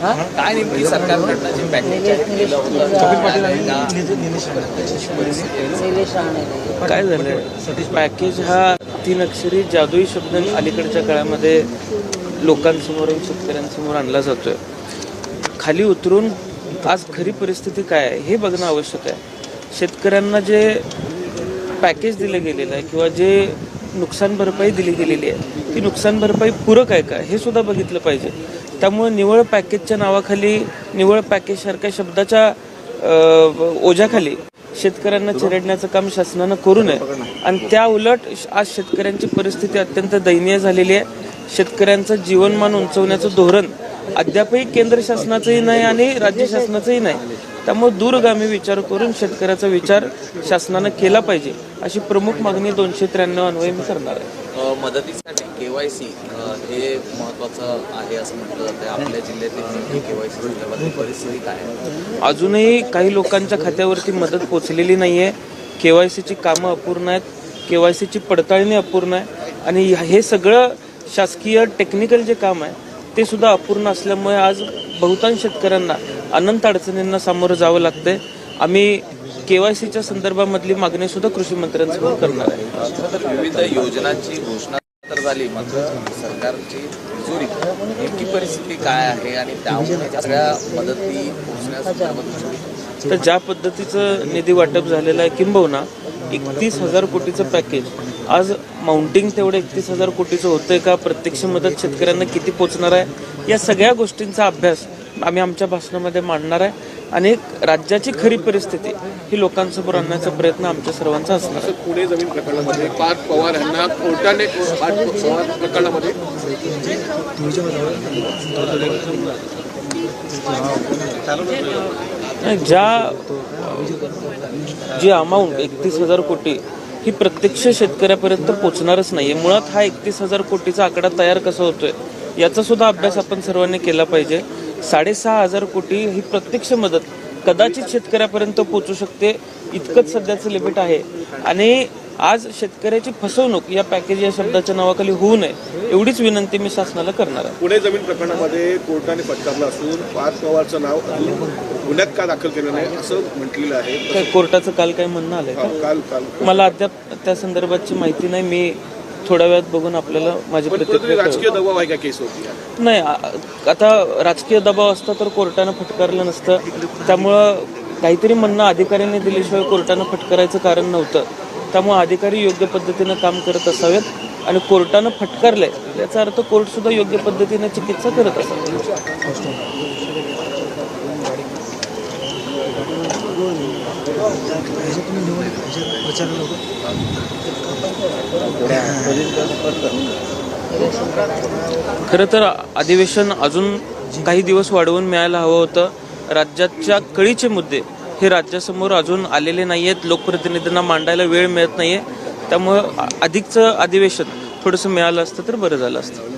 काय नेमकी सरकारकडनं जे पॅकेज? कशी परिस्थिती आहे? काय झालं? पॅकेज हा तीन अक्षरी जादुई शब्द अलीकडच्या काळामध्ये लोकांसमोर शेतकऱ्यांसमोर आणला जातोय. खाली उतरून आज खरी परिस्थिती काय आहे हे बघणं आवश्यक आहे. शेतकऱ्यांना जे पॅकेज दिलं गेलेलं आहे किंवा जे नुकसान भरपाई दिली गेलेली आहे ती नुकसान भरपाई पूरक आहे का हे सुद्धा बघितलं पाहिजे. त्यामुळे निवळ पॅकेजच्या नावाखाली निवळ पॅकेजसारख्या शब्दाच्या ओझ्याखाली शेतकऱ्यांना चिरडण्याचं काम शासनानं करू नये. आणि त्या उलट आज शेतकऱ्यांची परिस्थिती अत्यंत दयनीय झालेली आहे. शेतकऱ्यांचं जीवनमान उंचवण्याचं धोरण अद्यापही केंद्र शासनाचंही नाही आणि राज्य शासनाचंही नाही. त्यामुळे दूरगामी विचार करून शेतकऱ्याचा विचार शासनानं केला पाहिजे. अशी प्रमुख मागणी दोनशे त्र्याण्णव अन्वये मी करणार आहे. अ, मदतीसाठी केवायसी हे महत्वाचं आहे असं म्हटलं जातं. आपल्या जिल्ह्यातील केवायसी संदर्भातील परिस्थिती काय आहे? अजूनही काही लोकांच्या खात्यावरती मदत पोचलेली नाही आहे के वाय सीची कामं अपूर्ण आहेत. के वाय सीची पडताळणी अपूर्ण आहे. आणि हे सगळं शासकीय टेक्निकल जे काम आहे ते सुद्धा अपूर्ण असल्यामुळे आज बहुतांश शेतकऱ्यांना अनंत अडचणींना सामोरं जावं लागतंय. आम्ही के वाय सीच्या संदर्भामधली मागणी सुद्धा कृषी मंत्र्यांसमोर करणार आहे. विविध योजनांची घोषणा तर झाली. मात्र सरकारची तिजोरी नेमकी परिस्थिती काय आहे आणि त्यामुळे त्या सगळ्या मदती पोहोचण्यासंदर्भात तर ज्या पद्धतीचं निधी वाटप झालेलं आहे किंबहुना एकतीस हजार कोटीचं पॅकेज. आज माउंटिंग तेवढं एकतीस हजार कोटीचं होतंय का? प्रत्यक्ष मदत शेतकऱ्यांना किती पोचणार आहे? या सगळ्या गोष्टींचा अभ्यास आम्ही आमच्या भाषणामध्ये मांडणार आहे. आणि राज्याची खरी परिस्थिती ही लोकांसमोर आणण्याचा प्रयत्न आमच्या सर्वांचा असणार आहे. पुणे जमीन प्रकरणामध्ये पार्थ पवार यांना कोर्टाने प्रकरणामध्ये नाही, ज्या जी अमाऊंट एकतीस हजार कोटी ही प्रत्यक्ष शेतकऱ्यापर्यंत पोचणारच नाहीये. मुळात हा एकतीस हजार कोटीचा आकडा तयार कसा होतोय याचा सुद्धा अभ्यास आपण सर्वांनी केला पाहिजे. साडेसहा हजार कोटी ही प्रत्यक्ष मदत कदाचित शेतकऱ्यापर्यंत पोचू शकते. इतकंच सध्याचं लिमिट आहे. आणि आज शेतकऱ्याची फसवणूक या पॅकेज या शब्दाच्या नावाखाली होऊ नये एवढीच विनंती मी शासनाला करणार आहे. पुणे जमीन प्रकरणामध्ये कोर्टाने फटकारलं असून पार्थ पवारचं नाव गुन्ह्यात का दाखल केलं नाही असं म्हटलेलं आहे. काय कोर्टाचं काल काय म्हणणं आलंय? का काल काल. मला अद्याप त्या संदर्भाची माहिती नाही. मी थोड्या वेळात बघून आपल्याला माझी प्रतिक्रिया राजकीय. दबाव आहे का केसवरती नाही आ- आता राजकीय दबाव असता तर कोर्टानं फटकारलं नसतं. त्यामुळं काहीतरी म्हणणं अधिकाऱ्यांनी दिल्याशिवाय कोर्टानं फटकारायचं कारण नव्हतं. त्यामुळे अधिकारी योग्य पद्धतीनं काम करत असावेत आणि कोर्टानं फटकारलंय. याचा अर्थ कोर्ट सुद्धा योग्य पद्धतीने चिकित्सा करत असावी. खरं तर अधिवेशन अजून काही दिवस वाढवून मिळायला हवं होतं. राज्याच्या कळीचे मुद्दे हे राज्यासमोर अजून आलेले नाही आहेत लोकप्रतिनिधींना मांडायला वेळ मिळत नाही आहे त्यामुळं अधिकचं अधिवेशन थोडंसं मिळालं असतं तर बरं झालं असतं.